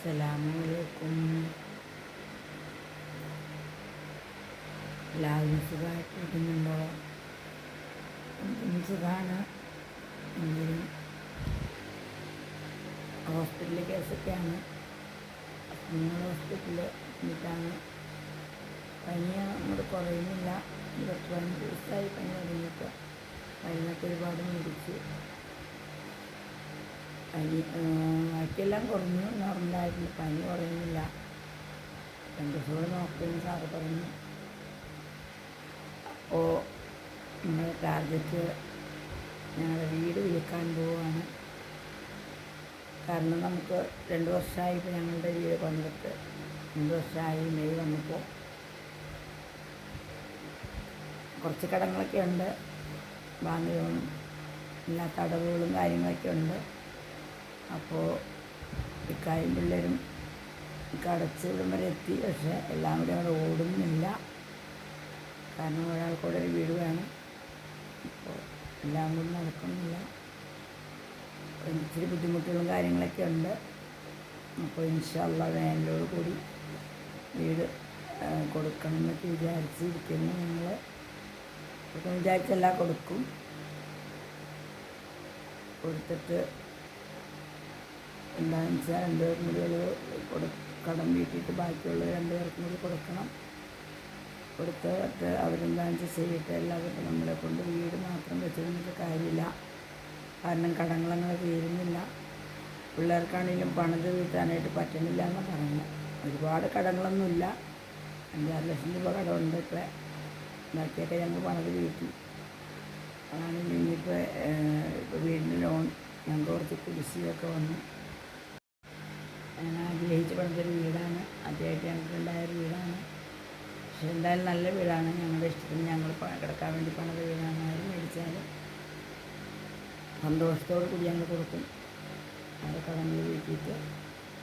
അസ്സലാമലൈക്കും എല്ലാവരും സുഖമായിട്ടിരിക്കുന്നുണ്ടോ? എനിക്കും സുഖമാണ്. എങ്കിലും ഹോസ്പിറ്റലിലെ കേസൊക്കെയാണ്. നിങ്ങൾ ഹോസ്പിറ്റലിൽ എന്നിട്ടാണ് പനി അങ്ങോട്ട് കുറയുന്നില്ല. പത്ത് പതിനഞ്ച് ദിവസമായി പനി തുടങ്ങിയിട്ട്. പനിയൊക്കെ ഒരുപാട് മേടിച്ച്. പനി ബാക്കിയെല്ലാം കുറഞ്ഞു. നോർമലായിരുന്നു പനി കുറയുന്നില്ല. രണ്ട് ദിവസം നോക്കുന്നു സാറ് പറഞ്ഞു. അപ്പോൾ നമ്മൾ ടാർഗറ്റ് ഞങ്ങളുടെ വീട് വിൽക്കാൻ പോവുകയാണ് കാരണം നമുക്ക് രണ്ട് വർഷമായി ഇപ്പോൾ ഞങ്ങളുടെ വീട് വന്നിട്ട് രണ്ട് വർഷമായി മെയ് വന്നപ്പോൾ കുറച്ച് കടങ്ങളൊക്കെ ഉണ്ട്. ബാങ്ക് ലോണും ഇല്ലാത്ത അടവുകളും കാര്യങ്ങളൊക്കെ ഉണ്ട്. അപ്പോൾ ഇക്കായും പിള്ളേരും കടച്ച് ഇവിടം വരെ എത്തി. പക്ഷേ എല്ലാം കൂടി അവിടെ ഓടുന്നില്ല. കാരണം ഒരാൾക്കൂടെ ഒരു വീട് വേണം. അപ്പോൾ എല്ലാം കൂടി നടക്കുന്നില്ല. ഇച്ചിരി ബുദ്ധിമുട്ടുകളും കാര്യങ്ങളൊക്കെ ഉണ്ട്. അപ്പോൾ ഇൻഷാല്ല വേനലോട് കൂടി വീട് കൊടുക്കണം എന്നൊക്കെ വിചാരിച്ചിരിക്കുന്നു ഞങ്ങൾ ഇപ്പം വിചാരിച്ചെല്ലാം കൊടുക്കും. കൊടുത്തിട്ട് എന്താണെന്ന് വെച്ചാൽ രണ്ട് പേർക്കും കൂടി അത് കൊടു കടം വീട്ടിയിട്ട് ബാക്കിയുള്ള രണ്ട് പേർക്കും കൂടി കൊടുക്കണം. കൊടുത്തിട്ട് അവരെന്താണെന്ന് വെച്ചാൽ ചെയ്തിട്ട് എല്ലാവർക്കും നമ്മളെ കൊണ്ട് വീട് മാത്രം വെച്ചിരുന്നിട്ട് കാര്യമില്ല. കാരണം കടങ്ങളങ്ങനെ തീരുന്നില്ല. പിള്ളേർക്കാണെങ്കിലും പണിത് വീട്ടാനായിട്ട് പറ്റുന്നില്ല എന്ന് പറയുന്നത് ഒരുപാട് കടങ്ങളൊന്നുമില്ല. അഞ്ചാറ് ലക്ഷം രൂപ കടമുണ്ട് ഇപ്പോൾ ബാക്കിയൊക്കെ ഞങ്ങൾ പണിത് വീട്ടി. അതാണ് ഇനിയിപ്പോൾ വീടിന്റെ ലോൺ ഞങ്ങൾക്ക് കുറച്ച് കുടിശ്ശികയൊക്കെ വന്നു. ഞാൻ ആഗ്രഹിച്ച് പണിതൊരു വീടാണ്. ആദ്യമായിട്ട് ഞങ്ങൾക്ക് ഉണ്ടായ ഒരു വീടാണ്. പക്ഷെ എന്തായാലും നല്ല വീടാണ്. ഞങ്ങളുടെ ഇഷ്ടത്തിന് ഞങ്ങൾ കിടക്കാൻ വേണ്ടി പണിത വീടാണ്. ആരും മേടിച്ചാൽ സന്തോഷത്തോടു കൂടി ഞങ്ങൾ കൊടുക്കും. അത് കടങ്ങൾ വീട്ടിയിട്ട്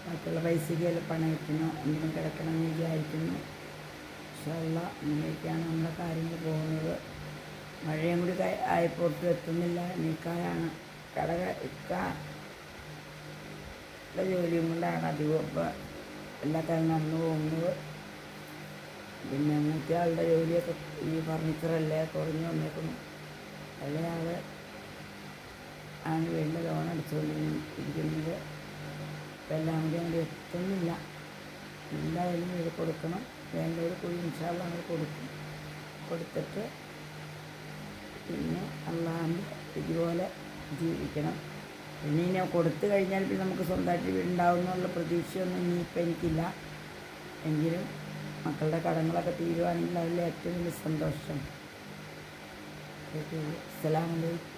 ബാക്കിയുള്ള പൈസയ്ക്ക് വല്ല പണയത്തിനോ എന്തെങ്കിലും കിടക്കണമെന്ന് വിചാരിക്കുന്നു. ഇൻഷാല്ല അങ്ങനെയൊക്കെയാണ് നമ്മുടെ കാര്യങ്ങൾ പോകുന്നത്. മഴയും കൂടി ആയപ്പോട്ട് എത്തുന്നില്ല. നീക്കാനാണ് കട ഇക്ക ഉള്ള ജോലിയും കൊണ്ടാണ് അധികം ഇപ്പോൾ എല്ലാ കാര്യം നടന്നു പോകുന്നത്. പിന്നെ അങ്ങനത്തെ ആളുടെ ജോലിയൊക്കെ ഈ ഫർണിച്ചറല്ലേ കുറഞ്ഞു വന്നേക്കുന്നു. അയാൾ ആണ് വീണ്ടും ലോൺ അടിച്ചുകൊണ്ടിരിക്കുന്നത്. ഇപ്പം എല്ലാം കൂടി അങ്ങോട്ട് എത്തുന്നില്ല. എന്തായാലും ഇത് കൊടുക്കണം. വേണ്ടവർ കൂടി ഇൻഷാള്ള നമ്മൾ കൊടുക്കും. കൊടുത്തിട്ട് പിന്നെ അല്ലാണ്ട് ഇതുപോലെ ജീവിക്കണം. പിന്നെ ഇനി കൊടുത്തു കഴിഞ്ഞാൽ പിന്നെ നമുക്ക് സ്വന്തമായിട്ട് വീടുണ്ടാവും എന്നുള്ള പ്രതീക്ഷയൊന്നും ഇനിയിപ്പോൾ എനിക്കില്ല. എങ്കിലും മക്കളുടെ കടങ്ങളൊക്കെ തീരുവാണെങ്കിൽ അതിൽ ഏറ്റവും വലിയ സന്തോഷം. അസ്സലാമലൈക്കും